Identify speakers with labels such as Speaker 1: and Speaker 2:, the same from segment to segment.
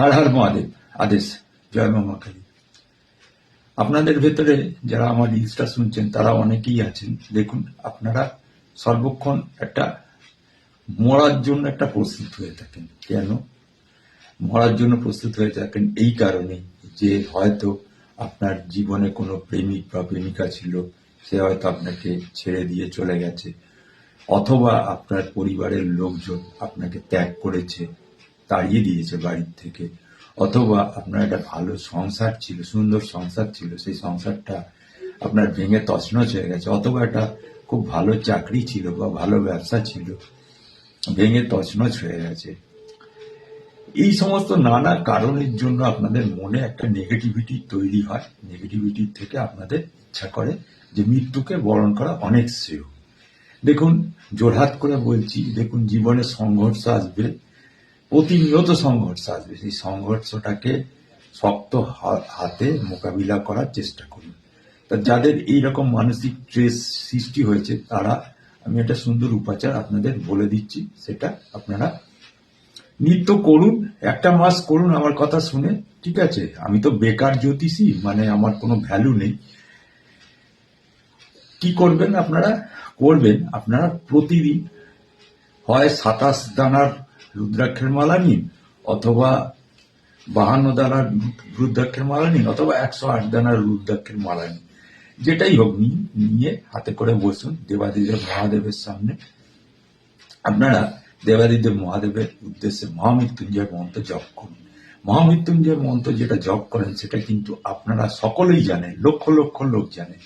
Speaker 1: হর হর মহাদেব, আদেশ, জয় মা কালী আপনাদের ভেতরে যারা আমার রিলসটা শুনছেন, তারা অনেকেই আছেন। দেখুন, আপনারা সর্বক্ষণ একটা মরার জন্য একটা প্রস্তুত হয়ে থাকেন। কেন? মরার জন্য প্রস্তুত হয়ে থাকেন এই কারণে যে হয়তো আপনার জীবনে কোনো প্রেমিক বা প্রেমিকা ছিল, সে হয়তো আপনাকে ছেড়ে দিয়ে চলে গেছে, অথবা আপনার পরিবারের লোকজন আপনাকে ত্যাগ করেছে তাড়িয়ে দিয়েছে বাড়ির থেকে। অথবা আপনার একটা ভালো সংসার ছিল, সুন্দর সংসার ছিল, সেই সংসারটা আপনার ভেঙে তছনছ হয়ে গেছে। অথবা একটা খুব ভালো চাকরি ছিল বা ভালো ব্যবসা ছিল, ভেঙে তছনছ হয়ে গেছে। এই সমস্ত নানা কারণের জন্য আপনাদের মনে একটা নেগেটিভিটি তৈরি হয়। নেগেটিভিটি থেকে আপনাদের ইচ্ছা করে যে মৃত্যুকে বরণ করা অনেক শ্রেয় দেখুন জোরহাত করে বলছি, দেখুন, জীবনে সংঘর্ষ আসবে। প্রতিনিয়ত সংঘর্ষ আসবে। সেই সংঘর্ষটাকে শক্ত হাতে মোকাবিলা করার চেষ্টা করুন। তা যাদের এইরকম মানসিক স্ট্রেস সৃষ্টি হয়েছে, তারা, আমি একটা সুন্দর উপাচার আপনাদের বলে দিচ্ছি, সেটা আপনারা নিত্য করুন। একটা মাস করুন আমার কথা শুনে, ঠিক আছে? আমি তো বেকার জ্যোতিষী মানে আমার কোনো ভ্যালু নেই। কি করবেন আপনারা? করবেন আপনারা প্রতিদিন হয় সাতাশ দানার রুদ্রাক্ষের মালা নিন অথবা বাহান্ন দানার রুদ্রাক্ষের মালা নিন অথবা একশো আট দানার রুদ্রাক্ষের মালা নিন যেটাই হোক নিন নিয়ে হাতে করে বসুন দেবাদিদেব মহাদেবের সামনে। আপনারা দেবাদিদেব মহাদেবের উদ্দেশ্যে মহামৃত্যুঞ্জয় মন্ত্র জপ করুন। মহামৃত্যুঞ্জয় মন্ত্র যেটা জপ করেন, সেটা কিন্তু আপনারা সকলেই জানেন, লক্ষ লক্ষ লোক জানে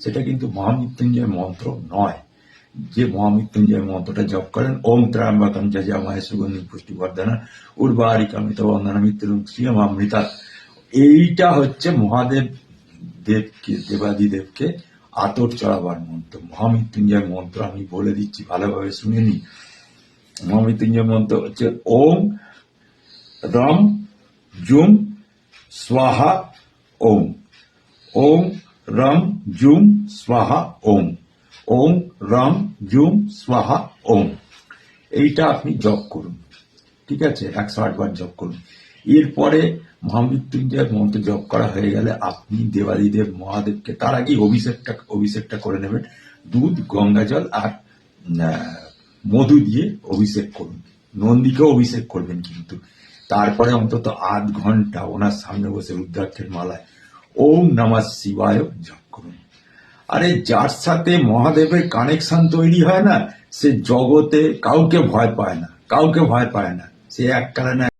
Speaker 1: সেটা কিন্তু মহামৃত্যুঞ্জয় মন্ত্র নয়। যে মহামৃত্যুঞ্জয় মন্ত্রটা জপ করেন, ওম ত্রাম্বকম যজামায় সুগন্ধি পুষ্টিবর্ধনা উর্বারিকামিত বন্দনা মৃত্যুর শ্রীয়মামৃতা এইটা হচ্ছে মহাদেব দেবকে দেবাদিদেবকে আতর চড়াবার মন্ত্র। মহামৃত্যুঞ্জয় মন্ত্র আমি বলে দিচ্ছি, ভালোভাবে শুনে নি মহামৃত্যুঞ্জয় মন্ত্র হচ্ছে ওম, রম, জুম, স্বাহা, ওম। ওম, রম, জুম, স্বাহা, ওম। ওম, রম, জুম, স্বাহা, ওম। এইটা আপনি জপ করুন। ঠিক আছে? একশো আটবার জপ করুন। এরপরে মহামৃত্যুঞ্জয়ের মন্ত্র জপ করা হয়ে গেলে আপনি দেবাদিদেব মহাদেবকে তার আগেই অভিষেকটা অভিষেকটা করে নেবেন। দুধ, গঙ্গা জল আর মধু দিয়ে অভিষেক করুন। নন্দীকেও অভিষেক করবেন কিন্তু। তারপরে অন্তত আধ ঘণ্টা ওনার সামনে বসে রুদ্রাক্ষের মালায় ওম নমঃ শিবায় জপ আরে যার সাথে মহাদেবের কানেকশন তৈরি হয় না, সে জগতে কাউকে ভয় পায় না, কাউকে ভয় পায় না, সে এক কারণে